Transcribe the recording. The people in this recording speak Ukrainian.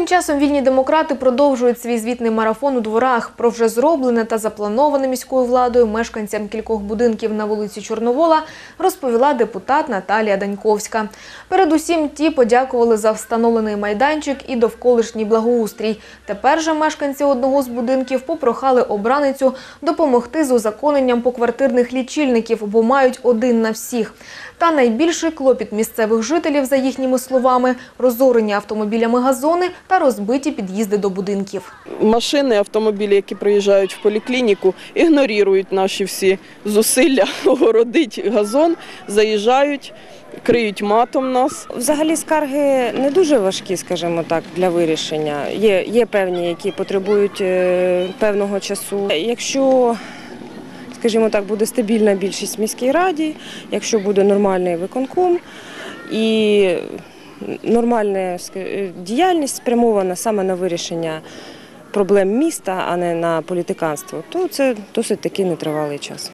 Тим часом вільні демократи продовжують свій звітний марафон у дворах. Про вже зроблене та заплановане міською владою мешканцям кількох будинків на вулиці Чорновола розповіла депутат Наталія Даньковська. Передусім, ті подякували за встановлений майданчик і довколишній благоустрій. Тепер же мешканці одного з будинків попрохали обраницю допомогти з узаконенням поквартирних лічильників, бо мають один на всіх. Та найбільший клопіт місцевих жителів, за їхніми словами, розорені автомобілями газони та розбиті під'їзди до будинків. машини, автомобілі, які приїжджають в поліклініку, ігнорують наші всі зусилля огородить газон, заїжджають, криють матом нас. Взагалі скарги не дуже важкі, скажімо так, для вирішення. Є, є певні, які потребують е, певного часу. Якщо Скажімо так, буде стабільна більшість в міській раді, якщо буде нормальний виконком і нормальна діяльність спрямована саме на вирішення проблем міста, а не на політиканство, то це досить таки нетривалий час.